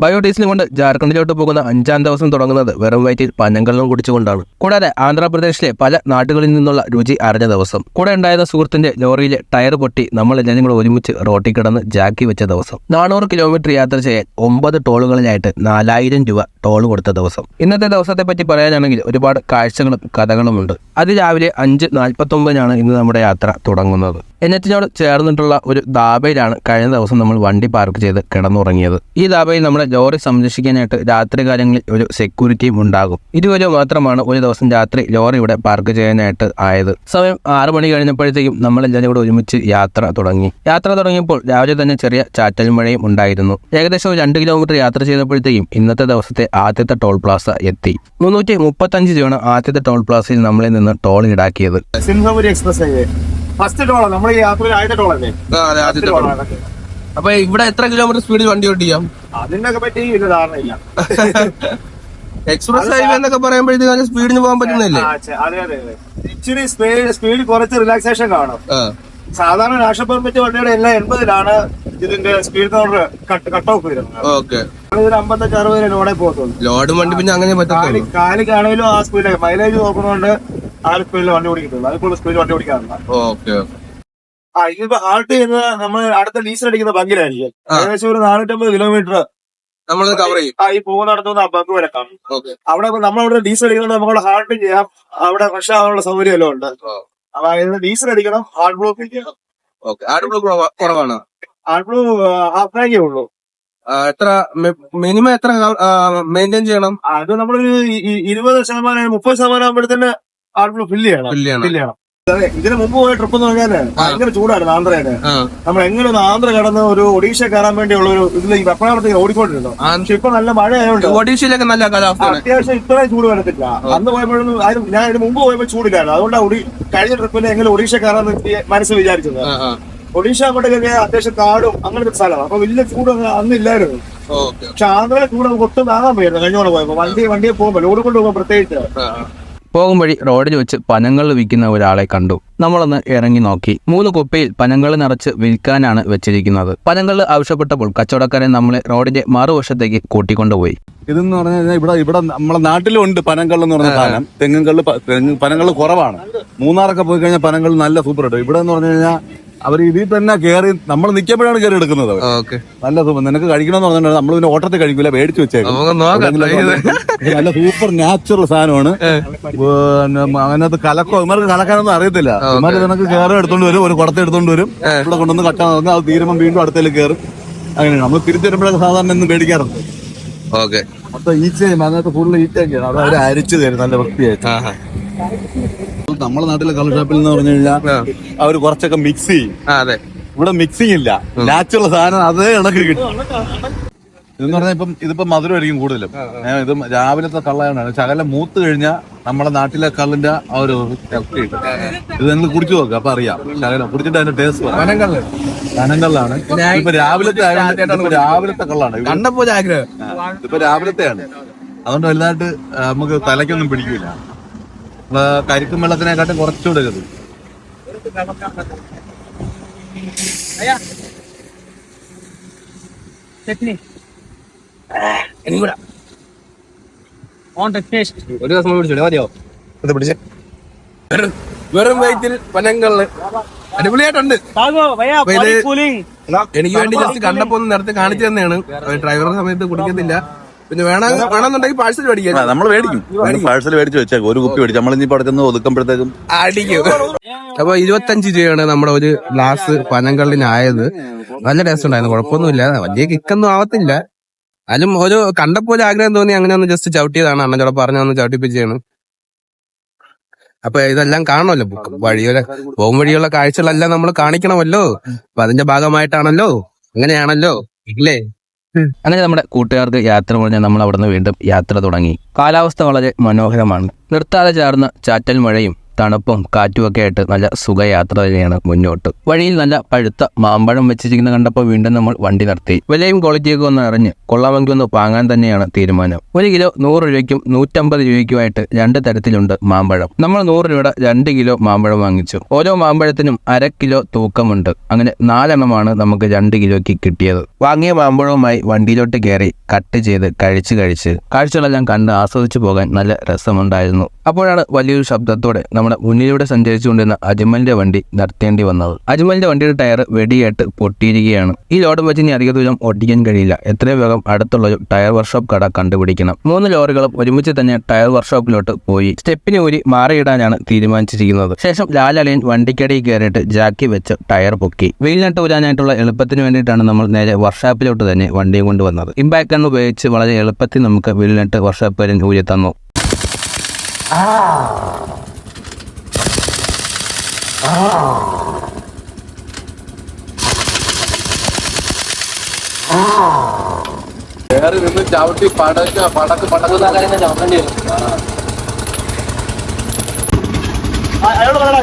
Biodiesel കൊണ്ട് ജാർഖണ്ഡിലോട്ട് പോകുന്ന അഞ്ചാം ദിവസം തുടങ്ങുന്നത് വെറും വയറ്റിൽ പനങ്കള്ളം കുടിച്ചുകൊണ്ടാണ്. കൂടാതെ ആന്ധ്രാപ്രദേശിലെ പല നാട്ടുകളിൽ നിന്നുള്ള രുചി അറിഞ്ഞ ദിവസം. കൂടെ ഉണ്ടായിരുന്ന സുഹൃത്തിന്റെ ലോറിയിലെ ടയർ പൊട്ടി നമ്മൾ എല്ലാവരും കൂടെ ഒരുമിച്ച് റോട്ടിൽ കിടന്ന് ജാക്കി വെച്ച ദിവസം. നാനൂറ് കിലോമീറ്റർ യാത്ര ചെയ്യാൻ ഒമ്പത് ടോളുകളിലായിട്ട് നാലായിരം രൂപ ടോൾ കൊടുത്ത ദിവസം. ഇന്നത്തെ ദിവസത്തെ പറ്റി പറയാനാണെങ്കിൽ ഒരുപാട് കാഴ്ചകളും കഥകളും കഥകളുമുണ്ട്. അതിരാവിലെ അഞ്ച് നാൽപ്പത്തൊമ്പതിനാണ് ഇന്ന് നമ്മുടെ യാത്ര തുടങ്ങുന്നത്. എന്നറ്റിനോട് ചേർന്നിട്ടുള്ള ഒരു ദാബയിലാണ് കഴിഞ്ഞ ദിവസം നമ്മൾ വണ്ടി പാർക്ക് ചെയ്ത് കിടന്നുറങ്ങിയത്. ഈ ദാബയിൽ നമ്മുടെ ലോറി സംരക്ഷിക്കാനായിട്ട് രാത്രികാലങ്ങളിൽ ഒരു സെക്യൂരിറ്റിയും ഉണ്ടാകും. ഇതുവരെ മാത്രമാണ് ഒരു ദിവസം രാത്രി ലോറി ഇവിടെ പാർക്ക് ചെയ്യാനായിട്ട് ആയത്. സമയം ആറു മണി കഴിഞ്ഞപ്പോഴത്തേക്കും നമ്മൾ എല്ലാവരും കൂടെ ഒരുമിച്ച് യാത്ര തുടങ്ങി. യാത്ര തുടങ്ങിയപ്പോൾ രാവിലെ തന്നെ ചെറിയ ചാറ്റൽ മഴയും ഉണ്ടായിരുന്നു. ഏകദേശം രണ്ട് കിലോമീറ്റർ യാത്ര ചെയ്തപ്പോഴത്തേക്കും ഇന്നത്തെ ദിവസത്തെ ആദ്യത്തെ ടോൾ പ്ലാസ എത്തി. മുന്നൂറ്റി മുപ്പത്തഞ്ച് രൂപയാണ് ആദ്യത്തെ ടോൾ പ്ലാസയിൽ നമ്മളിൽ നിന്ന് ടോൾ ഈടാക്കിയത്. സിംഹപുരി എക്സ്പ്രസ് ഫസ്റ്റ് ടോളാണ് നമ്മൾ ഈ യാത്രയിൽ ആദ്യത്തെ ടോളല്ലേ? ആദ്യത്തെ ടോൾ അപ്പൊ ഇവിടെ എത്ര കിലോമീറ്റർ സ്പീഡിൽ വണ്ടി ഓടിക്കാം? അതിനൊക്കെ പറ്റി വലിയ ധാരണയില്ല. എക്സ്പ്രസ് ഹൈവേ എന്നൊക്കെ പറയുമ്പോഴത്തേക്ക് നല്ല സ്പീഡിന് പോകാൻ പറ്റുന്നില്ലേ ആ, അതെ അതെ ഇച്ചിരി സ്പീഡ് കുറച്ച് റിലാക്സേഷൻ കാണും. സാധാരണ നാഷണൽ പെർമിറ്റ് വണ്ടിയുടെ എല്ലാം എൺപതിലാണ് ഇതിന്റെ സ്പീഡ് കട്ട് കട്ട് ഓഫ് വരുന്നത്. ഓക്കെ. അമ്പത്തഞ്ച് അറുപത് ലോഡേ പോകത്തുള്ളൂ. ലോഡ് വണ്ടി പിന്നെ അങ്ങനെ കാലിക്കാണെങ്കിലും ആ സ്പീഡ് മൈലേജ് നോക്കുന്നതുകൊണ്ട് ആ സ്പീഡിൽ വണ്ടി ഓടിക്കത്തുള്ളൂ. അതിൽ സ്പീഡിൽ സ്പീഡ് വണ്ടി ഓടിക്കാറില്ല. ഓക്കെ ആ ഇതിപ്പോ ചെയ്യുന്ന നമ്മൾ അടുത്ത ഡീസൽ അടിക്കുന്ന ബങ്കിലായിരിക്കും. ഏകദേശം ഒരു നാനൂറ്റമ്പത് കിലോമീറ്റർ നമ്മൾ കവർ ചെയ്യും. ആ ഈ പോകുന്ന ആ ബങ്ക് വരെ കാണും. അവിടെ നമ്മൾ നമ്മളവിടെ ഡീസൽ അടിക്കുന്നത് നമുക്ക് ഹാൾട്ട് ചെയ്യാം. അവിടെ ഫ്രഷ് ആവാനുള്ള സൗകര്യം എല്ലാം ഉണ്ട്. അപ്പൊ ഡീസൽ അടിക്കണം. ഹാർഡ് ബ്ലോക്ക് ചെയ്യണം. ഹാർഡ് ആടുമ്പോൾ കുറവാണ്. ഹാർഡ് ബ്ലൂ ഹാഫ് ടാങ്കേ ഉള്ളൂ. എത്ര മിനിമം എത്ര മെയിന്റെയിൻ ചെയ്യണം? അത് നമ്മളൊരു ഇരുപത് ശതമാനം മുപ്പത് ശതമാനം ആകുമ്പോഴത്തേന് ഹാർഡ് ബ്ലൂ ഫില്ല് ചെയ്യണം. ഫില്ല് ചെയ്യണം. ഫില്ല് ഇതിന് മുമ്പ് പോയ ട്രിപ്പ് എന്ന് പറഞ്ഞാൽ ഭയങ്കര ചൂടായിരുന്നു ആന്ധ്രയിൽ നമ്മൾ എങ്ങനെ ഒന്ന് ആന്ധ്ര കടന്ന് ഒരു ഒഡീഷ കയറാൻ വേണ്ടിയുള്ള ഒരു ഇതിൽ ഈ വെപ്പണാളത്തിൽ ഓടിക്കൊണ്ടിരുന്നു? പക്ഷെ ഇപ്പൊ നല്ല മഴ ആയതുകൊണ്ട് ഒഡീഷയിലൊക്കെ നല്ല കാലാവസ്ഥയാണ്. അത്യാവശ്യം ഇത്രയും ചൂട് വരത്തില്ല. അന്ന് പോയപ്പോഴൊന്നും ഞാൻ ഇതിന് മുമ്പ് പോയപ്പോ ചൂടില്ലായിരുന്നു. അതുകൊണ്ടാണ് ഒടി കഴിഞ്ഞ ട്രിപ്പിൽ എങ്ങനെ ഒഡീഷ കയറാന്ന് മനസ്സ് വിചാരിച്ചത്. ഒഡീഷ അങ്ങോട്ടൊക്കെ അത്യാവശ്യം കാടും അങ്ങനത്തെ സ്ഥലമാണ്. അപ്പൊ വലിയ ചൂട് അന്ന് അന്നില്ലായിരുന്നു ഓക്കെ പക്ഷെ ആന്ധ്രയിലെ ചൂട് നമുക്ക് ഒട്ടും താങ്ങാൻ പോയിരുന്നു കഴിഞ്ഞോണ്ട് പോയപ്പോ വണ്ടി വണ്ടിയെ പോകുമ്പോൾ ലോഡ് കൊണ്ട് പോകുമ്പോൾ പ്രത്യേകിച്ച്. പോകും വഴി റോഡിൽ വെച്ച് പനങ്ങൾ വിൽക്കുന്ന ഒരാളെ കണ്ടു. നമ്മളൊന്ന് ഇറങ്ങി നോക്കി. മൂന്ന് കുപ്പയിൽ പനങ്ങൾ നിറച്ച് വിൽക്കാനാണ് വെച്ചിരിക്കുന്നത്. പനങ്ങൾ ആവശ്യപ്പെട്ടപ്പോൾ കച്ചവടക്കാരൻ നമ്മളെ റോഡിന്റെ മറുവശത്തേക്ക് കൂട്ടിക്കൊണ്ടുപോയി. ഇതെന്ന് പറഞ്ഞു കഴിഞ്ഞാൽ ഇവിടെ ഇവിടെ നമ്മളെ നാട്ടിലും ഉണ്ട് പനങ്കള്ള് എന്ന് പറഞ്ഞ സാധനം. തെങ്ങും പനങ്ങൾ കുറവാണ്. മൂന്നാറൊക്കെ പോയി കഴിഞ്ഞാൽ പനങ്ങൾ നല്ല സൂപ്പർ കിട്ടും. ഇവിടെ എന്ന് പറഞ്ഞു കഴിഞ്ഞാൽ അവർ ഇതിൽ തന്നെ കയറി നമ്മൾ നിൽക്കുമ്പോഴാണ് കയറി എടുക്കുന്നത് നല്ല സൂപ്പർ നിനക്ക് കഴിക്കണം എന്ന് പറഞ്ഞാൽ നമ്മൾ പിന്നെ ഓട്ടത്തിൽ കഴിക്കൂല മേടിച്ചു വെച്ചേക്കും. നല്ല സൂപ്പർ നാച്ചുറൽ സാധനമാണ്. അങ്ങനത്തെ അതിനകത്ത് കലക്കോ ഇമാർക്ക് കലക്കാനൊന്നും അറിയത്തില്ല. ഇമാർക്ക് നിനക്ക് കയറി എടുത്തോണ്ട് വരും ഒരു കുടത്തെ എടുത്തോണ്ട് വരും. ഇവിടെ കൊണ്ടുവന്ന് കട്ടാൻ തുടങ്ങും അത് തീരുമ്പോൾ വീണ്ടും അടുത്തേക്ക് കയറും അങ്ങനെയാണ്. നമ്മൾ തിരിച്ചു വരുമ്പോഴൊക്കെ സാധാരണ ഇന്ന് മേടിക്കാറുണ്ട്. ഓക്കെ. മൊത്തം ഈച്ചയും അതിനകത്ത് ഫുള്ള് ഈച്ചയൊക്കെയാണ് അത് അവർ അരിച്ചു തരും നല്ല വൃത്തിയായിട്ട്. നമ്മുടെ നാട്ടിലെ കളർ ഷോപ്പിൽ എന്ന് പറഞ്ഞു കഴിഞ്ഞാൽ അവർ കുറച്ചൊക്കെ മിക്സ് ചെയ്യും. അതെ. ഇവിടെ മിക്സിങ് ഇല്ല. നാച്ചുറൽ സാധനം അതേ ഇണക്ക് കിട്ടും. ഇതെന്ന് പറഞ്ഞാൽ ഇപ്പം ഇതിപ്പോ മധുരമായിരിക്കും കൂടുതലും. ഇത് രാവിലത്തെ കള്ളയാണ് ശകലം മൂത്ത് കഴിഞ്ഞാൽ നമ്മുടെ നാട്ടിലെ കള്ളിന്റെ ആ ഒരു കിട്ടും. ഇത് നിങ്ങൾ കുടിച്ചു നോക്കുക അപ്പൊ അറിയാം. ശകലം കുടിച്ചിട്ട് അതിന്റെ ടേസ്റ്റ് കനങ്കള്ളാണ് ഇപ്പൊ രാവിലത്തെ രാവിലത്തെ കള്ളാണ്. ഇപ്പൊ കണ്ടപ്പോ ഒരു ആഗ്രഹം ആ, ഇതിപ്പോ രാവിലത്തെ അതുകൊണ്ട് വലുതായിട്ട് നമുക്ക് തലയ്ക്കൊന്നും പിടിക്കൂല. കരിക്കും വെള്ളത്തിനെക്കാട്ടും കുറച്ചുകൂടെ ഇത് ഒരു ദിവസം പിടിച്ചോളൂ മതിയോ? ഇത് പിടിച്ചേ. വെറും- വയറ്റിൽ പനങ്കള്ള്. അടിപൊളിയായിട്ടുണ്ട്. എനിക്ക് വേണ്ടി ജസ്റ്റ് കണ്ടപ്പോ ഒന്ന് നേരത്തെ കാണിച്ചു തന്നെയാണ്. ഡ്രൈവറുടെ സമയത്ത് കുടിക്കത്തില്ല. പിന്നെ വേണം വേണമെന്നുണ്ടെങ്കിൽ പാഴ്സൽ മേടിക്കാം. നമ്മൾ മേടിക്കും. പാഴ്സൽ മേടിച്ച് വെച്ചേക്കും. ഒരു കുപ്പി മേടിച്ചു. നമ്മൾ ഇനി ചെന്ന് ഒതുക്കുമ്പോഴത്തേക്കും അടിക്കും. അപ്പൊ ഇരുപത്തഞ്ച് രൂപയാണ് നമ്മുടെ ഒരു ഗ്ലാസ് പനങ്കള്ളിനായത്. നല്ല ടേസ്റ്റ് ഉണ്ടായിരുന്നു. കുഴപ്പമൊന്നുമില്ല. വലിയ കിക്കൊന്നും ആവത്തില്ല. അതിലും ഒരു കണ്ടപ്പോ ഒരു ആഗ്രഹം തോന്നി അങ്ങനെ ഒന്ന് ജസ്റ്റ് ചവിട്ടിയതാണ്. അണ്ണൻ ചില പറഞ്ഞു ഒന്ന് ചവിട്ടിപ്പിച്ചാണ്. അപ്പൊ ഇതെല്ലാം കാണണമല്ലോ. വഴിയുള്ള പോകും വഴിയുള്ള കാഴ്ചകളെല്ലാം നമ്മൾ കാണിക്കണമല്ലോ. അപ്പൊ അതിന്റെ ഭാഗമായിട്ടാണല്ലോ. അങ്ങനെയാണല്ലോ. ഇല്ലേ? അങ്ങനെ നമ്മുടെ കൂട്ടുകാർക്ക് യാത്ര പറഞ്ഞ് നമ്മൾ അവിടുന്ന് വീണ്ടും യാത്ര തുടങ്ങി. കാലാവസ്ഥ വളരെ മനോഹരമാണ്. നിർത്താതെ ചാർന്ന ചാറ്റൽ മഴയും തണുപ്പും കാറ്റുമൊക്കെ ആയിട്ട് നല്ല സുഖയാത്ര തന്നെയാണ് മുന്നോട്ട്. വഴിയിൽ നല്ല പഴുത്ത മാമ്പഴം വെച്ചിരിക്കുന്ന കണ്ടപ്പോൾ വീണ്ടും നമ്മൾ വണ്ടി നിർത്തി. വിലയും ക്വാളിറ്റിയൊക്കെ ഒന്ന് അറിഞ്ഞ് കൊള്ളാമെങ്കിൽ ഒന്ന് വാങ്ങാൻ തന്നെയാണ് തീരുമാനം. ഒരു കിലോ നൂറ് രൂപയ്ക്കും നൂറ്റമ്പത് രൂപയ്ക്കുമായിട്ട് രണ്ട് തരത്തിലുണ്ട് മാമ്പഴം. നമ്മൾ നൂറ് രൂപയുടെ രണ്ട് കിലോ മാമ്പഴം വാങ്ങിച്ചു. ഓരോ മാമ്പഴത്തിനും അര കിലോ തൂക്കമുണ്ട്. അങ്ങനെ നാലെണ്ണമാണ് നമുക്ക് രണ്ട് കിലോയ്ക്ക് കിട്ടിയത്. വാങ്ങിയ മാമ്പഴവുമായി വണ്ടിയിലോട്ട് കയറി കട്ട് ചെയ്ത് കഴിച്ച് കഴിച്ച് കാഴ്ചകളെല്ലാം കണ്ട് ആസ്വദിച്ചു പോകാൻ നല്ല രസമുണ്ടായിരുന്നു. അപ്പോഴാണ് വലിയൊരു ശബ്ദത്തോടെ നമ്മുടെ മുന്നിലൂടെ സഞ്ചരിച്ചുകൊണ്ടിരുന്ന അജ്മലിന്റെ വണ്ടി നിർത്തേണ്ടി വന്നത്. അജ്മലിന്റെ വണ്ടിയുടെ ടയർ വെടിയേറ്റ് പൊട്ടിയിരിക്കുകയാണ്. ഈ ലോഡ് വെച്ച് ഇനി അധിക ദൂരം ഓടിക്കാൻ കഴിയില്ല. എത്രയും വേഗം അടുത്തുള്ള ഒരു ടയർ വർക്ക്ഷോപ്പ് കട കണ്ടുപിടിക്കണം. മൂന്ന് ലോറികളും ഒരുമിച്ച് തന്നെ ടയർ വർക്ക്ഷോപ്പിലോട്ട് പോയി. സ്റ്റെപ്പിന് ഊരി മാറിയിടാനാണ് തീരുമാനിച്ചിരിക്കുന്നത്. ശേഷം ലാലളിയൻ വണ്ടിക്കടിയിൽ കയറിയിട്ട് ജാക്കി വെച്ച് ടയർ പൊക്കി. വെയിലിനട്ട് ഊരാനായിട്ടുള്ള എളുപ്പത്തിന് വേണ്ടിയിട്ടാണ് നമ്മൾ നേരെ വർക്ക്ഷോപ്പിലോട്ട് തന്നെ വണ്ടിയും കൊണ്ടുവന്നത് ഇമ്പാക്ട് എന്ന് ഉപയോഗിച്ച് വളരെ എളുപ്പത്തിൽ നമുക്ക് വെയിലിനട്ട് വർക്ക്ഷോപ്പ് വരെ ഊരി തന്നു കയറി നിന്ന് ചവിട്ടി പടക്ക പടക്ക് പടക്ക് അയാളോട് പറയടാ,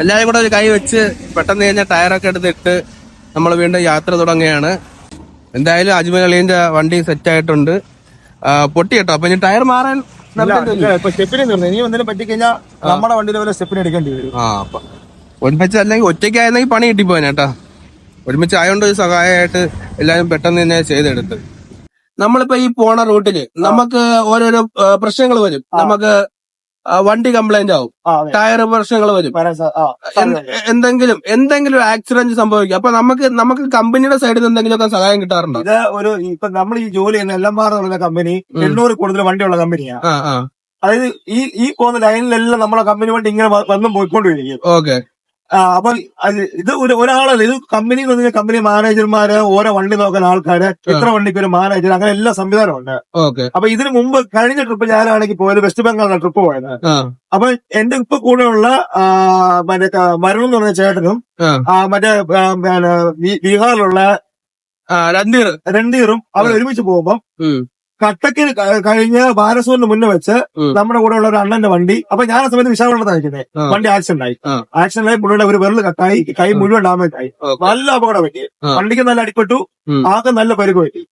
എല്ലാവരും കൂടെ ഒരു കൈ വെച്ച് പെട്ടെന്ന് കഴിഞ്ഞാൽ ടയറൊക്കെ എടുത്തിട്ട് നമ്മൾ വീണ്ടും യാത്ര തുടങ്ങുകയാണ്. എന്തായാലും അജ്മൽ അളിയന്റെ വണ്ടി സെറ്റ് ആയിട്ടുണ്ട്. പൊട്ടി കേട്ടോ അപ്പൊ ഇനി ടയർ മാറാൻ നിർബന്ധമില്ല. ഇപ്പൊ നീ എന്തെങ്കിലും പറ്റിക്കഴിഞ്ഞാൽ നമ്മുടെ വണ്ടിയിലെ പോലെ സ്റ്റെപ്പിന് എടുക്കേണ്ടി വരും. ആ അപ്പൊ ഒരുമിച്ച് അല്ലെങ്കിൽ ഒറ്റയ്ക്കായിരുന്നെങ്കിൽ പണി കിട്ടിപ്പോനെ കേട്ടാ. ഒരുമിച്ച് ആയതുകൊണ്ട് ഒരു സഹായമായിട്ട് എല്ലാരും പെട്ടെന്ന് തന്നെ ചെയ്തെടുത്ത്. നമ്മളിപ്പോ ഈ പോണ റൂട്ടിൽ നമുക്ക് ഓരോരോ പ്രശ്നങ്ങൾ വരും. നമുക്ക് വണ്ടി കംപ്ലൈന്റ് ആവും. ടയർ പ്രശ്നങ്ങൾ വരും. വരാൻ സാ- ആ, എന്ത്- എന്തെങ്കിലും ഒരു ആക്സിഡന്റ് സംഭവിക്കും. അപ്പൊ നമുക്ക് നമുക്ക് കമ്പനിയുടെ സൈഡിൽ നിന്ന് എന്തെങ്കിലുമൊക്കെ സഹായം കിട്ടാറുണ്ടോ? ഇത് ഒരു ഇപ്പൊ നമ്മൾ ഈ ജോലി ചെയ്യുന്ന എല്ലാം പറഞ്ഞ കമ്പനി എണ്ണൂറ് കൂടുതൽ വണ്ടിയുള്ള കമ്പനിയാണ് അതായത് ഈ ഈ പോകുന്ന ലൈനിലെല്ലാം നമ്മളെ കമ്പനി വണ്ടി ഇങ്ങനെ വന്നും പോയിക്കൊണ്ടിരിക്കും. ഓക്കെ. അപ്പൊ ഇത് ഒരു ഒരാളല്ല ഇത് കമ്പനി എന്ന് പറഞ്ഞാൽ കമ്പനി മാനേജർമാര് ഓരോ വണ്ടി നോക്കുന്ന ആൾക്കാര് എത്ര വണ്ടിക്ക് ഒരു മാനേജർ അങ്ങനെ എല്ലാ സംവിധാനമുണ്ട് ഉണ്ട് അപ്പൊ ഇതിനു മുമ്പ് കഴിഞ്ഞ ട്രിപ്പ് ഞാനാണെങ്കിൽ പോയത് വെസ്റ്റ് ബംഗാളിലെ ട്രിപ്പ് പോയത്. അപ്പൊ എന്റെ ഇപ്പൊ കൂടെയുള്ള മറ്റേ മരണം എന്ന് പറഞ്ഞ ചേട്ടനും മറ്റേ ബീഹാറിലുള്ള രണ്ടീർ രണ്ടീറും അവർ ഒരുമിച്ച് പോകുമ്പോ. കട്ടക്കിന് കഴിഞ്ഞ ബാലസൂരിന് മുന്നേ വെച്ച് നമ്മുടെ കൂടെ ഉള്ള ഒരു അണ്ണന്റെ വണ്ടി. അപ്പൊ ഞാൻ ആ സമയത്ത് വിശാഖപട്ടണത്താണ് നിൽക്കുന്നത് വണ്ടി ആക്സിഡന്റ് ആയി. ആക്സിഡന്റ് ആയി പുള്ളിയുടെ ഒരു വെറുതെ കട്ടായി കൈ മുഴുവൻ ഡാമേജ് ആയി. നല്ല അപകടം പറ്റി. വണ്ടിക്ക് നല്ല അടിപ്പെട്ടു ആകെ നല്ല പരുക്ക് പറ്റി.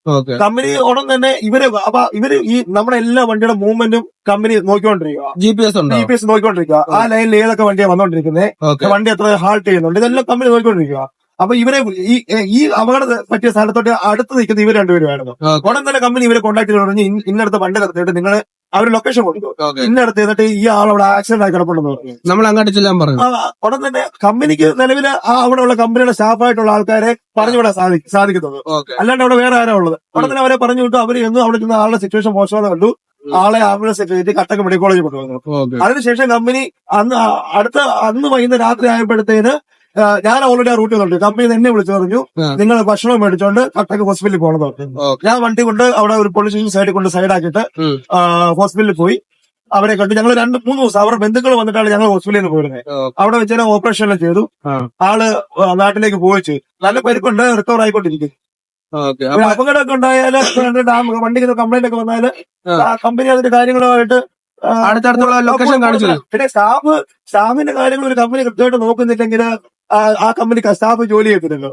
കമ്പനി ഉടൻ തന്നെ ഇവർ അപ്പൊ ഇവർ ഈ നമ്മുടെ എല്ലാ വണ്ടിയുടെ മൂവ്മെന്റും company നോക്കിക്കൊണ്ടിരിക്കുക G P S G P S നോക്കിക്കൊണ്ടിരിക്കുക ആ ലൈനിൽ ഏതൊക്കെ വണ്ടിയാണ് വന്നോണ്ടിരിക്കുന്നത് വണ്ടി എത്ര ഹാൾട്ട് ചെയ്യുന്നുണ്ട്? ഇതെല്ലാം കമ്പനി നോക്കിക്കൊണ്ടിരിക്കുക അപ്പൊ ഇവരെ ഈ ഈ അപകടം പറ്റിയ സ്ഥലത്തോട്ട് അടുത്ത് നിൽക്കുന്ന ഇവർ രണ്ടുപേരുമായിരുന്നു. ഉടൻ തന്നെ കമ്പനി ഇവരെ കോൺടാക്ട് ചെയ്ത് പറഞ്ഞു "ഇന്ന- ഇന്നടുത്ത് വണ്ടി നിർത്തിയിട്ട് നിങ്ങൾ അവർ ലൊക്കേഷൻ കൊടുത്തു ഓക്കെ. ഇന്നടുത്ത് എന്നിട്ട് ഈ ആൾ അവിടെ ആക്സിഡന്റ് ആയി കിടപ്പുണ്ടെന്ന് പറഞ്ഞു. നമ്മൾ അങ്ങോട്ട് ചെല്ലാൻ പറഞ്ഞു. ഉടൻ തന്നെ കമ്പനിക്ക് നിലവിൽ ആ അവിടെ ഉള്ള കമ്പനിയുടെ സ്റ്റാഫായിട്ടുള്ള ആൾക്കാരെ പറഞ്ഞു വിടാൻ സാധിക്കും സാധിക്കുന്നത് അല്ലാണ്ട് അവിടെ വേറെ ആരാ ഉള്ളത്? ഉടൻ തന്നെ അവരെ പറഞ്ഞു വിട്ടു. അവർ എന്നും അവിടെ ചെന്ന ആളുടെ സിറ്റുവേഷൻ മോശമാണ് കണ്ടു. ആളെ ആംബുലൻസ് കയറ്റി കട്ടക്ക് മെഡിക്കൽ കോളേജിൽ കൊണ്ടുവന്നു. അതിനുശേഷം കമ്പനി അന്ന് അടുത്ത അന്ന് വൈകുന്നേരം രാത്രി ആയപ്പോഴത്തേന് ഞാൻ ഓൾറെഡി ആ റൂട്ടിൽ നിന്നുണ്ട് കമ്പനി എന്നെ വിളിച്ചു പറഞ്ഞു നിങ്ങൾ ഭക്ഷണം മേടിച്ചോണ്ട് കട്ടക്ക് ഹോസ്പിറ്റലിൽ പോകണമെന്ന് ഞാൻ വണ്ടി കൊണ്ട് അവിടെ ഒരു പോലീസ് സ്റ്റേഷൻ സൈഡിൽ കൊണ്ട് സൈഡാക്കിയിട്ട് ആക്കിയിട്ട് ഹോസ്പിറ്റലിൽ പോയി. അവരെ കണ്ടു. ഞങ്ങൾ രണ്ട് മൂന്ന് ദിവസം അവരുടെ ബന്ധുക്കൾ വന്നിട്ടാണ് ഞങ്ങൾ ഹോസ്പിറ്റലിൽ നിന്ന് പോയിരുന്നത് അവിടെ വെച്ച് ഞാൻ ഓപ്പറേഷൻ എല്ലാം ചെയ്തു. ആൾ നാട്ടിലേക്ക് പോയിച്ചു. നല്ല പരിക്കുണ്ട് റിക്കവർ ആയിക്കൊണ്ടിരിക്കും. അപകടമൊക്കെ ഉണ്ടായാൽ ഡാം വണ്ടിക്ക് കംപ്ലൈന്റ് ഒക്കെ വന്നാൽ ആ. കമ്പനി അതിന്റെ കാര്യങ്ങളുമായിട്ട് അടുത്തടുത്തുള്ള ലൊക്കേഷൻ കാണിച്ചു. പിന്നെ സ്റ്റാഫ് സ്റ്റാഫിന്റെ കാര്യങ്ങൾ ഒരു കമ്പനി കൃത്യമായിട്ട് നോക്കുന്നില്ലെങ്കിൽ ആ- കമ്പനി സ്റ്റാഫ് ജോലി ചെയ്തിരുന്നല്ലോ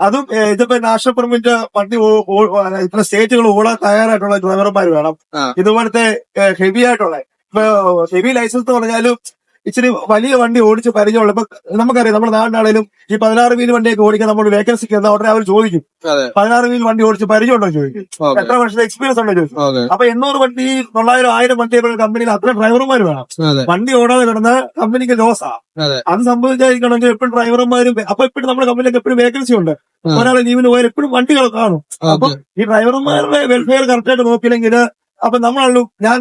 അതെ ഇതിപ്പോ നാഷണൽ പെർമിറ്റ് വണ്ടി ഇത്ര സ്റ്റേറ്റുകൾ ഓടാൻ തയ്യാറായിട്ടുള്ള ഡ്രൈവർമാർ വേണം. ഇതുപോലത്തെ ഹെവി ആയിട്ടുള്ള ഇപ്പൊ ഹെവി ലൈസൻസ് എന്ന് പറഞ്ഞാലും ഇച്ചിരി വലിയ വണ്ടി ഓടിച്ച് പരിചയമുള്ള ഇപ്പൊ നമുക്കറിയാം നമ്മുടെ നാടിനാണേലും ഈ പതിനാറ് വീൽ വണ്ടിയൊക്കെ ഓടിക്കാൻ നമ്മൾ വേക്കൻസിക്ക് എന്താ ഉടനെ അവർ ചോദിക്കും. പതിനാറ് വീൽ വണ്ടി ഓടിച്ച് പരിചയമുണ്ടോ ചോദിക്കും. എത്ര വർഷത്തെ എക്സ്പീരിയൻസ് ഉണ്ടോ ചോദിക്കും. അപ്പൊ എണ്ണൂറ് വണ്ടി തൊള്ളായിരം ആയിരം വണ്ടിയൊക്കെ കമ്പനിയിൽ അത്ര ഡ്രൈവർമാർ വേണം. വണ്ടി ഓടാതെ കിടന്ന് കമ്പനിക്ക് ലോസാ അതെ. അത് സംഭവിച്ചായിരിക്കണമെങ്കിൽ എപ്പോഴും ഡ്രൈവർമാരും അപ്പൊ എപ്പോഴും നമ്മുടെ കമ്പനിക്ക് എപ്പോഴും വേക്കൻസി ഉണ്ട്. ഒരാളെ ലീവിന് പോയാൽ എപ്പോഴും വണ്ടികൾ കാണും. അപ്പൊ ഈ ഡ്രൈവർമാരുടെ വെൽഫെയർ കറക്റ്റായിട്ട് നോക്കിയില്ലെങ്കിൽ അപ്പൊ നമ്മളാണല്ലോ ഞാൻ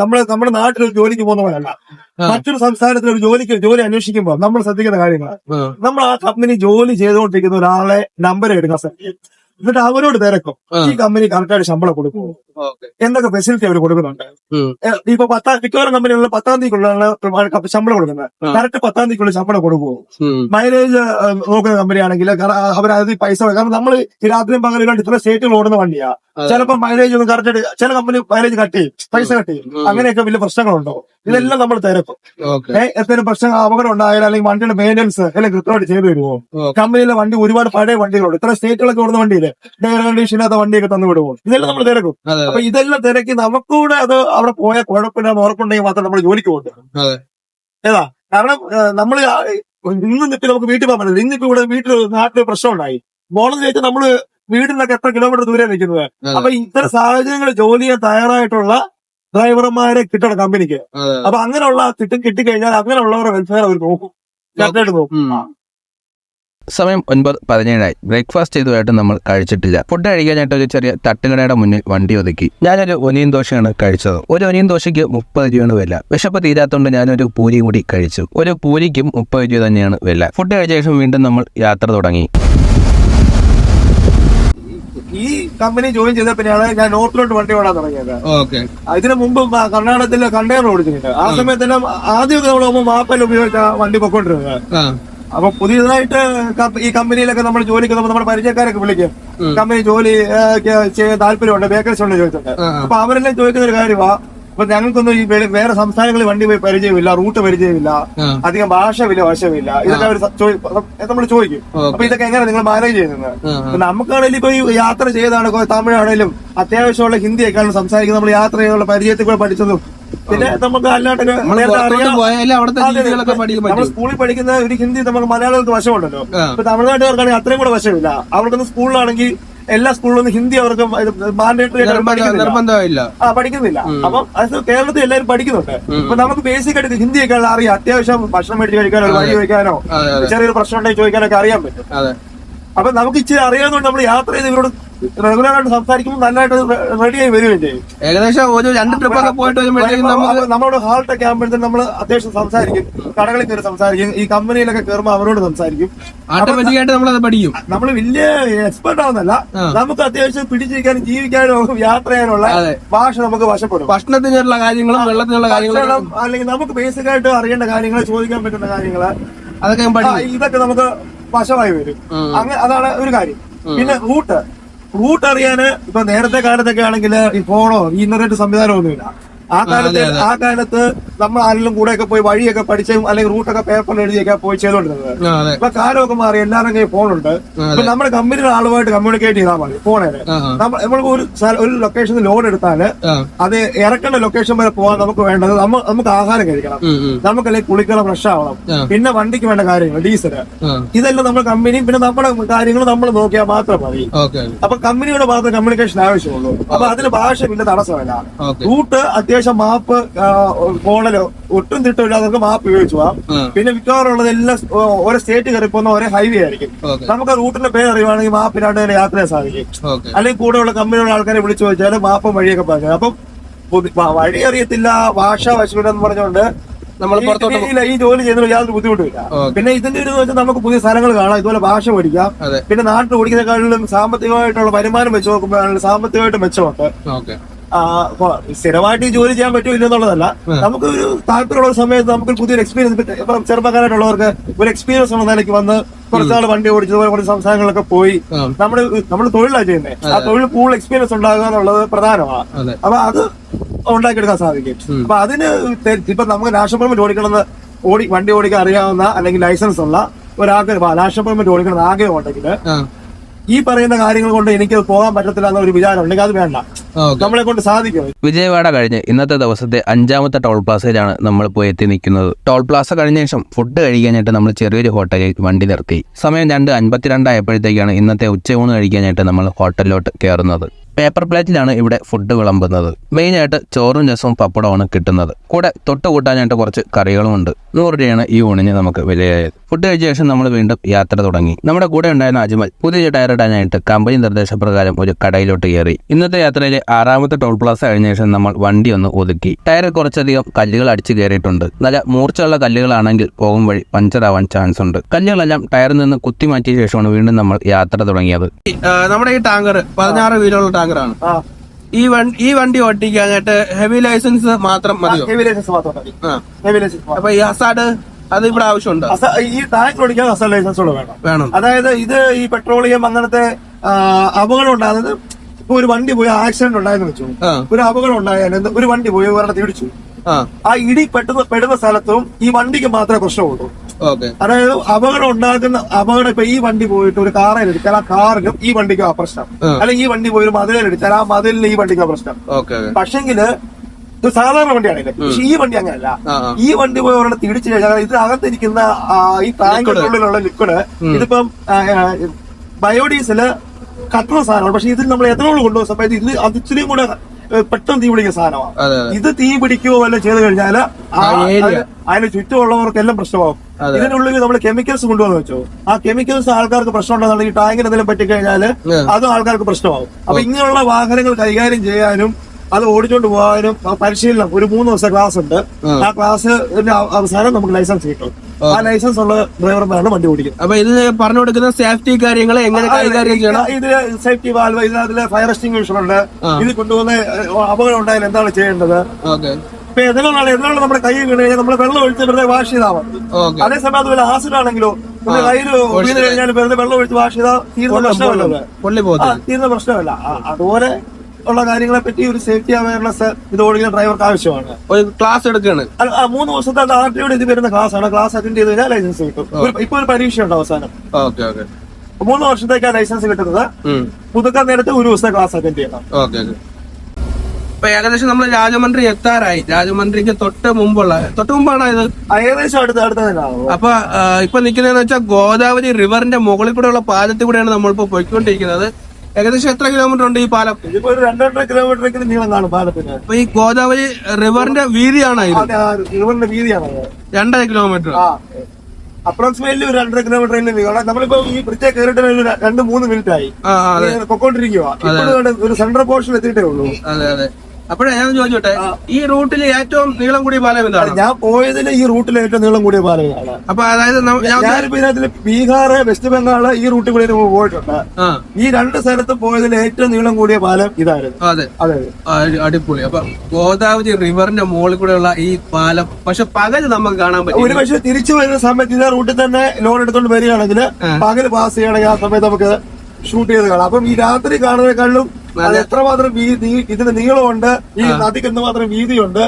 നമ്മൾ നമ്മുടെ നാട്ടിൽ ഒരു ജോലിക്ക് പോകുന്നവരല്ല. മറ്റൊരു സംസ്ഥാനത്തിൽ ഒരു ജോലിക്ക് ജോലി അന്വേഷിക്കുമ്പോൾ നമ്മൾ ശ്രദ്ധിക്കുന്ന കാര്യങ്ങൾ നമ്മൾ ആ കമ്പനി ജോലി ചെയ്തുകൊണ്ടിരിക്കുന്ന ഒരാളെ നമ്പർ എടുക്കാൻ ശ്രമിക്കും എന്നിട്ട് അവരോട് തിരക്കും. ഈ കമ്പനി കറക്റ്റായിട്ട് ശമ്പളം കൊടുക്കും. ഓക്കെ. എന്തൊക്കെ ഫെസിലിറ്റി അവർ കൊടുക്കുന്നുണ്ട്. ഇപ്പൊ പത്താം മിക്കവാറും കമ്പനികളിൽ പത്താം തീയതിക്കുള്ള ശമ്പളം കൊടുക്കുന്നത്. കറക്റ്റ് പത്താം തീയതിക്കുള്ള ശമ്പളം കൊടുക്കുമോ. മൈലേജ് നോക്കുന്ന കമ്പനി ആണെങ്കിൽ അവരത് പൈസ കാരണം നമ്മൾ ഈ രാത്രിയും പകലും ഇത്ര സ്റ്റേറ്റുകൾ ഓടുന്ന വണ്ടിയാ. അതെ. ചിലപ്പോൾ മൈലേജ് ഒന്നും കറക്റ്റ് ചില കമ്പനി മൈലേജ് കട്ട് ചെയ്യും പൈസ കട്ട് ചെയ്യും. അങ്ങനെയൊക്കെ വലിയ പ്രശ്നങ്ങളുണ്ടോ? ഇതെല്ലാം നമ്മൾ തിരക്കും. ഏഹ് എന്തെങ്കിലും പ്രശ്നം അപകടം ഉണ്ടായാലും അല്ലെങ്കിൽ വണ്ടിയുടെ മെയിന്റനൻസ് എല്ലാം കൃത്യമായിട്ട് ചെയ്തു തരുമോ? കമ്പനിയിലെ വണ്ടി ഒരുപാട് പഴയ വണ്ടികളുണ്ട്. ഇത്ര സ്റ്റേറ്റുകളൊക്കെ ഓടുന്ന വണ്ടിയിൽ എയർ കണ്ടീഷൻ ഇല്ലാത്ത വണ്ടിയൊക്കെ തന്നു വിടുമോ? ഇതെല്ലാം നമ്മൾ തിരക്കും. അപ്പൊ ഇതെല്ലാം തിരക്കി നമുക്കൂടെ അത് അവിടെ പോയാൽ കുഴപ്പമില്ലാന്ന് ഉറപ്പുണ്ടെങ്കിൽ മാത്രം നമ്മൾ ജോലിക്ക് പോകും ഏതാ? കാരണം നമ്മൾ ഇന്ന് നിപ്പി നമുക്ക് വീട്ടിൽ പോകാൻ പറ്റില്ല. ഇന്നിപ്പോ ഇവിടെ വീട്ടിൽ നാട്ടിൽ പ്രശ്നം ഉണ്ടായി മോളെന്ന് ചോദിച്ചാൽ നമ്മൾ വീടിനൊക്കെ എത്ര കിലോമീറ്റർ ദൂരെ നിൽക്കുന്നത്? അപ്പൊ ഇത്തരം സാഹചര്യങ്ങൾ ജോലി ചെയ്യാൻ തയ്യാറായിട്ടുള്ള ഡ്രൈവർമാരെ കിട്ടണം കമ്പനിക്ക് അപ്പൊ അങ്ങനെയുള്ള കിട്ടും കിട്ടിക്കഴിഞ്ഞാൽ അങ്ങനെയുള്ളവരുടെ വെൽഫെയർ അവർ നോക്കും. കറക്റ്റായിട്ട് നോക്കും. സമയം ഒൻപത് പതിനേഴായി. ബ്രേക്ക്ഫാസ്റ്റ് ചെയ്തതായിട്ട് നമ്മൾ കഴിച്ചിട്ടില്ല. ഫുഡ് കഴിക്കാനായിട്ട് ഒരു ചെറിയ തട്ടുകടയുടെ മുന്നിൽ വണ്ടി ഒതുക്കി. ഞാനൊരു ഒനിയൻ ദോശയാണ് കഴിച്ചത്. ഒരു ഒനിയൻ ദോശയ്ക്ക് മുപ്പത് രൂപയാണ് വില. വിശപ്പ് തീരാത്തോണ്ട് ഞാനൊരു പൂരി കൂടി കഴിച്ചു. ഒരു പൂരിക്കും മുപ്പത് രൂപ തന്നെയാണ് വില. ഫുഡ് കഴിച്ച ശേഷം വീണ്ടും നമ്മൾ യാത്ര തുടങ്ങി ഈ കമ്പനി ജോയിൻ ചെയ്ത പിന്നെയാണ് ഞാൻ നോർത്തിലോട്ട് വണ്ടി ഓടാൻ തുടങ്ങിയത്. ഓക്കെ. ഇതിനു മുമ്പ് കർണാടകത്തിൽ കണ്ടെയ്നർ ഓടിച്ചിട്ടുണ്ട്. ആ സമയത്തെല്ലാം ആദ്യമൊക്കെ നമ്മൾ പോകുമ്പോൾ മാപ്പൽ ഉപയോഗിച്ച വണ്ടി പൊക്കോണ്ടിരുന്നത്. അപ്പൊ പുതിയതായിട്ട് ഈ കമ്പനിയിലൊക്കെ നമ്മൾ ജോലിക്ക് നമ്മൾ നമ്മുടെ പരിചയക്കാരൊക്കെ വിളിക്കും. കമ്പനി ജോലി ചെയ്യാൻ താല്പര്യമുണ്ട് വേക്കൻസി ഉണ്ട് ചോദിച്ചിട്ട്. അപ്പൊ അവരെല്ലാം ചോദിക്കുന്ന ഒരു കാര്യമാ അപ്പൊ ഞങ്ങൾക്കൊന്നും ഈ വേറെ സംസ്ഥാനങ്ങളിൽ വണ്ടി പോയി പരിചയമില്ല റൂട്ട് പരിചയമില്ല അധികം ഭാഷ വലിയ വശമില്ല. ഇതൊക്കെ അവർ നമ്മൾ ചോദിക്കും. അപ്പൊ ഇതൊക്കെ എങ്ങനെ നിങ്ങൾ മാനേജ് ചെയ്യുന്നത്? നമുക്കാണെങ്കിൽ നമുക്കാണെങ്കിലും ഇപ്പൊ ഈ യാത്ര ചെയ്താണ് തമിഴാണേലും അത്യാവശ്യമുള്ള ഹിന്ദിയൊക്കെയാണ് സംസാരിക്കുന്നത്. നമ്മൾ യാത്ര ചെയ്യാനുള്ള പരിചയത്തിൽ കൂടെ പഠിച്ചതും. പിന്നെ നമുക്ക് നമ്മൾ സ്കൂളിൽ പഠിക്കുന്ന ഒരു ഹിന്ദി നമുക്ക് മലയാളത്തിൽ വശമുണ്ടല്ലോ. ഇപ്പൊ തമിഴ്നാട്ടുകാർക്കാണെങ്കിൽ അത്രയും കൂടെ വശമില്ല. അവർക്കൊന്ന് സ്കൂളിലാണെങ്കിൽ എല്ലാ സ്കൂളിലും ഹിന്ദി അവർക്ക് മാൻഡേറ്ററി പഠിക്കുന്നില്ല. നിർബന്ധമില്ല. ആ പഠിക്കുന്നില്ല. അപ്പം അത് കേരളത്തിൽ എല്ലാവരും പഠിക്കുന്നുണ്ട്. അപ്പൊ നമുക്ക് ബേസിക് ആയിട്ട് ഹിന്ദിയൊക്കെ അറിയാം. അത്യാവശ്യം ഭക്ഷണം മേടിച്ച് കഴിക്കാനോ വഴി അതെ ചെറിയൊരു പ്രശ്നം ഉണ്ടെങ്കിൽ ചോദിക്കാനൊക്കെ അറിയാൻ പറ്റും. അപ്പൊ നമുക്ക് ഇച്ചിരി അറിയാവുന്നതുകൊണ്ട് നമ്മൾ യാത്ര ചെയ്ത് ഇവരോട് റെഗുലർ ആയിട്ട് സംസാരിക്കുമ്പോൾ നല്ലതായിട്ട് റെഡിയായി വരികയും ചെയ്യും ഏകദേശം ഒരു രണ്ട് ട്രിപ്പ് ഒക്കെ പോയിട്ട് വരുമ്പോഴത്തേക്കും നമുക്ക് നമ്മളോട് ഹാൾട്ടൊക്കെ ആകുമ്പോഴത്തേക്കും നമ്മൾ അത്യാവശ്യം സംസാരിക്കും. കടകളിൽ കയറി സംസാരിക്കും. ഈ കമ്പനിയിലൊക്കെ കയറുമ്പോൾ അവരോട് സംസാരിക്കും. ഓട്ടോമാറ്റിക്കായിട്ട് നമ്മൾ അത് പഠിക്കും. നമ്മൾ വലിയ എക്സ്പെർട്ട് ആവുന്നല്ല നമുക്ക് അത്യാവശ്യം പിടിച്ചിരിക്കാനും ജീവിക്കാനും യാത്ര ചെയ്യാനുള്ള. ഭാഷ നമുക്ക് വശപ്പെടും. ഭക്ഷണത്തിനുള്ള കാര്യങ്ങളും വെള്ളത്തിനുള്ള കാര്യങ്ങളും അല്ലെങ്കിൽ നമുക്ക് ബേസിക് ആയിട്ട് അറിയേണ്ട കാര്യങ്ങൾ ചോദിക്കാൻ പറ്റുന്ന കാര്യങ്ങൾ അതൊക്കെ ഇതൊക്കെ നമുക്ക് വശമായി വരും. അങ്ങനെ അതാണ് ഒരു കാര്യം. പിന്നെ റൂട്ട് റൂട്ട് അറിയാന് ഇപ്പൊ നേരത്തെ കാലത്തൊക്കെ ആണെങ്കിൽ ഈ ഫോണോ ഈ ഇന്റർനെറ്റ് സംവിധാനം ഒന്നുമില്ല ആ കാലത്ത്. ആ കാലത്ത് നമ്മൾ ആരെങ്കിലും കൂടെയൊക്കെ പോയി വഴിയൊക്കെ പഠിച്ചും അല്ലെങ്കിൽ റൂട്ടൊക്കെ പേപ്പറിൽ എഴുതിയൊക്കെ പോയി ചെയ്തോണ്ടിരുന്നത്. ഇപ്പൊ കാലമൊക്കെ മാറി എല്ലാവരും കയ്യിൽ ഫോണുണ്ട്. ഇപ്പൊ നമ്മുടെ കമ്പനിയുടെ ആളുമായിട്ട് കമ്മ്യൂണിക്കേറ്റ് ചെയ്താൽ മതി ഫോണിൽ. ആ. നമ്മൾ നമ്മൾക്ക് ഒരു സ്ഥല- ഒരു ലൊക്കേഷനിൽ ലോൺ എടുത്താൽ അത് ഇറക്കേണ്ട ലൊക്കേഷൻ വരെ പോകാൻ നമുക്ക് വേണ്ടത് നമുക്ക് ആഹാരം കഴിക്കണം. നമുക്ക് അല്ലെങ്കിൽ കുളിക്കണം ഫ്രഷ് ആവണം. പിന്നെ വണ്ടിക്ക് വേണ്ട കാര്യങ്ങൾ ഡീസൽ. ഇതെല്ലാം നമ്മുടെ കമ്പനിയും പിന്നെ നമ്മുടെ കാര്യങ്ങൾ നമ്മൾ നോക്കിയാൽ മാത്രം മതി. അപ്പൊ കമ്പനിയുടെ മാത്രം കമ്മ്യൂണിക്കേഷൻ ആവശ്യമുള്ളൂ. അപ്പൊ അതിന് ഭാഷ പിന്നെ തടസ്സമല്ല. റൂട്ട് അത്യാവശ്യം മാപ്പ് ഫോണിൽ ഒട്ടും തിട്ടമില്ല നമുക്ക് മാപ്പ് ഉപയോഗിച്ചു പോവാം. പിന്നെ മിക്കവാറും ഉള്ളത് എല്ലാം ഓരോ സ്റ്റേറ്റ് കയറി പോകുന്ന ഓരോ ഹൈവേ ആയിരിക്കും. നമുക്ക് റൂട്ടിന്റെ പേര് അറിയുവാണെങ്കിൽ മാപ്പിനാണ്ട് തന്നെ യാത്ര ചെയ്യാൻ സാധിക്കും. അല്ലെങ്കിൽ കൂടെയുള്ള കമ്പനിയുള്ള ആൾക്കാരെ വിളിച്ചു ചോദിച്ചാൽ മാപ്പും വഴിയൊക്കെ പറഞ്ഞു അപ്പം വഴി അറിയത്തില്ല ഭാഷ വശമില്ലെന്ന് പറഞ്ഞുകൊണ്ട് നമ്മൾ ഈ- പുറത്തോട്ട് ഈ ജോലി ചെയ്യുന്നതിൽ യാതൊരു ബുദ്ധിമുട്ടില്ല പിന്നെ ഇതിന്റെ ഒരു വെച്ചാൽ നമുക്ക് പുതിയ സ്ഥലങ്ങൾ കാണാം. ഇതുപോലെ ഭാഷ പഠിക്കാം. പിന്നെ നാട്ടിൽ ഓടിക്കുന്നതിനെക്കാളും സാമ്പത്തികമായിട്ടുള്ള വരുമാനം വെച്ച് നോക്കുമ്പോൾ സാമ്പത്തികമായിട്ട് മെച്ചമുണ്ട്. സ്ഥിരമായിട്ട് ഈ ജോലി ചെയ്യാൻ പറ്റുമോ ഇല്ലെന്നുള്ളതല്ല നമുക്ക് ഒരു താല്പര്യമുള്ള സമയത്ത് നമുക്ക് പുതിയൊരു എക്സ്പീരിയൻസ് ഇപ്പം ചെറുപ്പക്കാരായിട്ടുള്ളവർക്ക് ഒരു എക്സ്പീരിയൻസ് ഉള്ള നിലയ്ക്ക് വന്ന് കുറച്ചാൾ വണ്ടി ഓടിച്ചതുപോലെ കുറച്ച് സംസ്ഥാനങ്ങളിലൊക്കെ പോയി നമ്മൾ നമ്മുടെ നമ്മൾ തൊഴിലാണ് ചെയ്യുന്നത് ആ തൊഴിൽ കൂടുതൽ എക്സ്പീരിയൻസ് ഉണ്ടാകുക എന്നുള്ളത് പ്രധാനമാണ്. അപ്പൊ അത് ഉണ്ടാക്കിയെടുക്കാൻ സാധിക്കും. അപ്പൊ അതിന് ഇപ്പൊ നമുക്ക് നാഷണൽ പെർമിറ്റ് ഓടിക്കണമെന്ന് ഓടി വണ്ടി ഓടിക്കാൻ അറിയാവുന്ന അല്ലെങ്കിൽ ലൈസൻസ് ഉള്ള ഒരാൾക്ക് നാഷണൽ പെർമിറ്റ് ഓടിക്കണം ആഗ്രഹം ഉണ്ടെങ്കിൽ ഈ പറയുന്ന കാര്യങ്ങൾ കൊണ്ട് എനിക്ക് പോകാൻ പറ്റത്തില്ല എന്നൊരു വിചാരം ഉണ്ടെങ്കിൽ അത് വേണ്ട. നമ്മളെ കൊണ്ട് സാധിക്കും. വിജയവാഡ കഴിഞ്ഞ് ഇന്നത്തെ ദിവസത്തെ അഞ്ചാമത്തെ ടോൾ പ്ലാസയിലാണ് നമ്മൾ പോയി എത്തി നിൽക്കുന്നത്. ടോൾ പ്ലാസ കഴിഞ്ഞ ശേഷം ഫുഡ് കഴിക്കാനായിട്ട് നമ്മൾ ചെറിയൊരു ഹോട്ടലിൽ വണ്ടി നിർത്തി. സമയം രണ്ട് അൻപത്തിരണ്ടായപ്പോഴത്തേക്കാണ് ഇന്നത്തെ ഉച്ചയൂണ് കഴിക്കാനായിട്ട് നമ്മൾ ഹോട്ടലിലോട്ട് കയറുന്നത്. പേപ്പർ പ്ലേറ്റിലാണ് ഇവിടെ ഫുഡ് വിളമ്പുന്നത്. മെയിൻ ആയിട്ട് ചോറും രസവും ആണ് കിട്ടുന്നത്. കൂടെ തൊട്ട് കൂട്ടാനായിട്ട് കുറച്ച് കറികളുമുണ്ട് നൂറ് രൂപയാണ് ഈ ഊണിന് നമുക്ക് വിലയായത്. ഫുഡ് കഴിച്ച ശേഷം നമ്മൾ വീണ്ടും യാത്ര തുടങ്ങി. നമ്മുടെ കൂടെ ഉണ്ടായിരുന്ന അജ്മൽ പുതിയ ടയർ ഇടാനായിട്ട് കമ്പനി നിർദ്ദേശപ്രകാരം ഒരു കടയിലോട്ട് കയറി. ഇന്നത്തെ യാത്രയിലെ ആറാമത്തെ ടോൾ പ്ലാസ കഴിഞ്ഞ ശേഷം നമ്മൾ വണ്ടി ഒന്ന് ഒതുക്കി. ടയർ കുറച്ചധികം കല്ലുകൾ അടിച്ചു കയറിയിട്ടുണ്ട്. നല്ല മൂർച്ചയുള്ള കല്ലുകളാണെങ്കിൽ പോകും വഴി പഞ്ചറാവാൻ ചാൻസ് ഉണ്ട്. കല്ലുകളെല്ലാം ടയറിൽ നിന്ന് കുത്തി മാറ്റിയ ശേഷമാണ് വീണ്ടും നമ്മൾ യാത്ര തുടങ്ങിയത്. നമ്മുടെ ഈ ടാങ്കർ പതിനാറ് വീലുള്ള ടാങ്കറാണ് ഈ വണ്ടി ഈ വണ്ടി ഓട്ടിക്കാനായിട്ട് ഹെവി ലൈസൻസ് മാത്രം മതിയോ? ഹെവി ലൈസൻസ് മാത്രം മതി. ഹെവി ലൈസൻസ് മാത്രം. അപ്പൊ ഈ ഹസാഡ് അത് ഇവിടെ ആവശ്യമുണ്ടോ? ഈ ടാങ്ക് ഓടിക്കാൻ അസൽ ലൈസൻസ് വേണം. വേണം. അതായത് ഇത് ഈ പെട്രോളിയം അങ്ങനത്തെ അപകടം ഉണ്ടാകുന്നത് ഇപ്പൊ ഒരു വണ്ടി പോയി ആക്സിഡന്റ് ഉണ്ടായെന്ന് വെച്ചു. ഒരു അപകടം ഉണ്ടായാലും ഒരു വണ്ടി പോയി ഒരിടത്ത് ഇടിച്ചു. ആ. ഇടി പെട്ടെന്ന് പെടുന്ന സ്ഥലത്തും ഈ വണ്ടിക്ക് മാത്രമേ പ്രശ്നമുള്ളൂ. അതായത് അപകടം ഉണ്ടാക്കുന്ന അപകടം ഇപ്പൊ ഈ വണ്ടി പോയിട്ട് ഒരു കാറിൽ ഇടിച്ചാൽ ആ കാറിനും ഈ വണ്ടിക്കും ആ പ്രശ്നം. അല്ലെങ്കിൽ ഈ വണ്ടി പോയി ഒരു മതിലിൽ ഇടിച്ചാൽ ആ മതിലിന് ഈ വണ്ടിക്കും ആ പ്രശ്നം. പക്ഷെങ്കിൽ ഇത് സാധാരണ വണ്ടിയാണ് പക്ഷെ ഈ വണ്ടി അങ്ങനല്ല ഈ വണ്ടി പോയി ഒരിടത്ത് തിരിച്ചു കഴിഞ്ഞാൽ ഇതിനകത്തിരിക്കുന്ന അകത്തിരിക്കുന്ന ഈ ടാങ്കിനുള്ളിലുള്ള ലിക്വിഡ് ഇതിപ്പം ബയോഡീസൽ കട്ടുന്ന സാധനമാണ്. പക്ഷെ ഇതിൽ നമ്മൾ എത്രയോളം കൊണ്ടുപോകുന്ന സമയത്ത് ഇത് അതിച്ചിരിയും കൂടെ പെട്ടെന്ന് തീ പിടിക്കുന്ന സാധനമാണ്. ഇത് തീ പിടിക്കുകയോ വല്ലതും ചെയ്ത് കഴിഞ്ഞാൽ. അതിന് ചുറ്റുമുള്ളവർക്കെല്ലാം പ്രശ്നമാവും. അതെ. ഇതിനുള്ളിൽ നമ്മൾ കെമിക്കൽസ് കൊണ്ടുവന്ന് വെച്ചോ. ആ കെമിക്കൽസ് ആൾക്കാർക്ക് പ്രശ്നം ഉണ്ടെന്നുണ്ടെങ്കിൽ ടാങ്കിന് എന്തെങ്കിലും പറ്റിക്കഴിഞ്ഞാൽ അത് അതും ആൾക്കാർക്ക് പ്രശ്നമാകും അപ്പൊ ഇങ്ങനെയുള്ള വാഹനങ്ങൾ കൈകാര്യം ചെയ്യാനും അത് ഓടിച്ചോണ്ട് പോകാനും പരിശീലനം ഒരു മൂന്ന് ദിവസത്തെ ക്ലാസ് ഉണ്ട്. ആ. ക്ലാസ് അവസാനം നമുക്ക് ലൈസൻസ് കിട്ടും ആ. ലൈസൻസ് ഉള്ള ഡ്രൈവർമാരാണ് വണ്ടി ഓടിക്കുന്നത് അപ്പൊ ഇതിന് പറഞ്ഞു കൊടുക്കുന്ന സേഫ്റ്റി കാര്യങ്ങൾ എങ്ങനെ കൈകാര്യം ചെയ്യണം? ഇതിൽ സേഫ്റ്റി വാൽവ് ഇതിനകത്തിൽ ഫയർ എക്സ്റ്റിംഗ്വിഷൻ ഉണ്ട്. ഇത് കൊണ്ടുവന്ന അപകടം ഉണ്ടായാൽ എന്താണ് ചെയ്യേണ്ടത്? ഇപ്പൊ എതിനുള്ള എതിനുള്ള നമ്മുടെ കൈ വീണ് കഴിഞ്ഞാൽ നമ്മൾ വെള്ളം ഒഴിച്ച് വെറുതെ വാഷ് ചെയ്താൽ മതി. അതേസമയം അതുപോലെ ആസിഡ് ആണെങ്കിലോ നമ്മുടെ കയ്യിൽ വീണ് കഴിഞ്ഞാൽ വെറുതെ വെള്ളം ഒഴിച്ച് വാഷ് ചെയ്താൽ തീർന്ന പ്രശ്നമല്ല തീർന്ന പ്രശ്നമല്ല. അതുപോലെ ഉള്ള കാര്യങ്ങളെ പറ്റി ഒരു സേഫ്റ്റി അവയർനെസ് ഇത് ഓടിക്കുന്ന ഡ്രൈവർക്ക് ആവശ്യമാണ്. ഒരു ക്ലാസ് എടുക്കുകയാണ് മൂന്ന് ദിവസത്തെ ആർ ടിയുടെ ഇത് വരുന്ന ക്ലാസ് ആണ്. ക്ലാസ് അറ്റൻഡ് ചെയ്ത് കഴിഞ്ഞാൽ ലൈസൻസ് കിട്ടും. ഇപ്പൊ ഒരു പരീക്ഷ ഉണ്ട് അവസാനം. Okay okay. മൂന്ന് വർഷത്തേക്കാണ് ലൈസൻസ് കിട്ടുന്നത്. പുതുക്കാൻ നേരത്തെ ഒരു ദിവസത്തെ ക്ലാസ് അറ്റൻഡ് ചെയ്യണം. ഓക്കെ ഇപ്പൊ ഏകദേശം നമ്മൾ രാജമന്ത്രി എത്താറായി. രാജമന്ത്രിക്ക് തൊട്ട് മുമ്പുള്ള തൊട്ട് മുമ്പാണ് ഇത്? ഏകദേശം അടുത്ത് അടുത്ത് അപ്പൊ ഇപ്പൊ നിൽക്കുന്നതെന്ന് വെച്ചാൽ ഗോദാവരി റിവറിന്റെ മുകളിൽ കൂടെയുള്ള പാലത്തിൽ കൂടെയാണ് നമ്മളിപ്പോ പോയിക്കൊണ്ടിരിക്കുന്നത്. ഏകദേശം എത്ര കിലോമീറ്റർ ഉണ്ട് ഈ പാലം? ഇതിപ്പോ ഒരു രണ്ടര കിലോമീറ്ററെങ്കിലും നീളം കാണും പാലത്തിന്. അപ്പൊ ഈ ഗോദാവരി റിവറിന്റെ വീതിയാണ് റിവറിന്റെ വീതിയാണ്. രണ്ടര കിലോമീറ്റർ അപ്രോക്സിമേറ്റ്ലി ഒരു രണ്ടര കിലോമീറ്റർ നീളം. നമ്മളിപ്പോ ഈ ബ്രിഡ്ജെ കയറിയിട്ട് ഒരു ര- രണ്ട് മൂന്ന് മിനിറ്റ് ആയി. പൊക്കോണ്ടിരിക്കുക ഒരു സെൻട്രൽ പോർഷൻ എത്തിയിട്ടേ ഉള്ളൂ. അതെ അതെ. അപ്പോഴേ ഞാൻ ചോദിച്ചോട്ടെ ഈ റൂട്ടിൽ ഏറ്റവും നീളം കൂടിയ പാലം എന്താണ് ഞാൻ പോയതിൽ ഈ റൂട്ടിൽ ഏറ്റവും നീളം കൂടിയ പാലം ഇതാണ്. അപ്പൊ അതായത് ഞാൻ ഞാനിപ്പോ ഇതിനകത്ത് ബീഹാർ വെസ്റ്റ് ബംഗാൾ ഈ റൂട്ടിൽ കൂടി നമ്മൾ പോയിട്ടുണ്ട്. ഈ രണ്ട് സ്ഥലത്ത് പോയതിൽ ഏറ്റവും നീളം കൂടിയ പാലം ഇതായിരുന്നു. അതെ. അതെ അടിപൊളി. അപ്പൊ ഗോദാവരി റിവറിന്റെ മുകളിൽ കൂടെയുള്ള ഈ പാലം പക്ഷെ പകൽ നമുക്ക് കാണാൻ പറ്റും ഒരു പക്ഷെ തിരിച്ചു വരുന്ന സമയത്ത് ഇതേ റൂട്ടിൽ തന്നെ ലോൺ എടുത്തോണ്ട് വരികയാണെങ്കിൽ പകൽ പാസ് ചെയ്യണമെങ്കിൽ ആ സമയത്ത് നമുക്ക് ഷൂട്ട് ചെയ്ത് കാണാം. അപ്പം ഈ രാത്രി കാണുന്നതിനേക്കാളും അത് എത്രമാത്രം വീതി ഇതിന് നീളമുണ്ട് ഈ നദിക്ക് എന്തുമാത്രം വീതിയുണ്ട്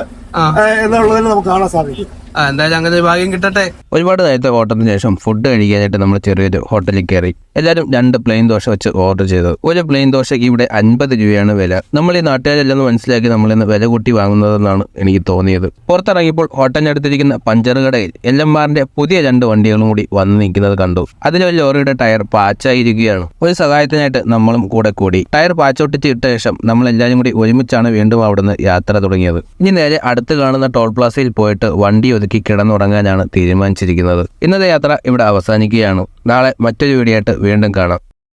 എന്നുള്ളതിനെ നമുക്ക് കാണാൻ സാധിക്കും. എന്തായാലും അങ്ങനെ ഭാഗ്യം കിട്ടട്ടെ. ഒരുപാട് നേരത്തെ ഓട്ടത്തിന് ശേഷം ഫുഡ് കഴിക്കാനായിട്ട് നമ്മൾ ചെറിയൊരു ഹോട്ടലിൽ കയറി. എല്ലാവരും രണ്ട് പ്ലെയിൻ ദോശ വെച്ച് ഓർഡർ ചെയ്തു. ഒരു പ്ലെയിൻ ദോശയ്ക്ക് ഇവിടെ അൻപത് രൂപയാണ് വില. നമ്മൾ ഈ നാട്ടുകാരെല്ലാം മനസ്സിലാക്കി നമ്മൾ ഇന്ന് വില കൂട്ടി വാങ്ങുന്നതെന്നാണ് എനിക്ക് തോന്നിയത്. പുറത്തിറങ്ങിയപ്പോൾ ഹോട്ടലിനടുത്തിരിക്കുന്ന പഞ്ചർ കടയിൽ എൽ എം ആറിന്റെ പുതിയ രണ്ട് വണ്ടികളും കൂടി വന്ന് നിൽക്കുന്നത് കണ്ടു. അതിലൊരു ലോറിയുടെ ടയർ പാച്ചായിരിക്കുകയാണ്. ഒരു സഹായത്തിനായിട്ട് നമ്മളും കൂടെ കൂടി. ടയർ പാച്ചൊട്ടിച്ച് ഇട്ട ശേഷം നമ്മൾ എല്ലാവരും കൂടി ഒരുമിച്ചാണ് വീണ്ടും അവിടുന്ന് യാത്ര തുടങ്ങിയത്. ഇനി നേരെ അടുത്ത് കാണുന്ന ടോൾ പ്ലാസയിൽ പോയിട്ട് വണ്ടി ഒതുക്കി കിടന്നുറങ്ങാനാണ് തീരുമാനിച്ചിരിക്കുന്നത്. ഇന്നത്തെ യാത്ര ഇവിടെ അവസാനിക്കുകയാണ്. നാളെ മറ്റൊരു വീഡിയോ ആയിട്ട് വീണ്ടും കാണാം.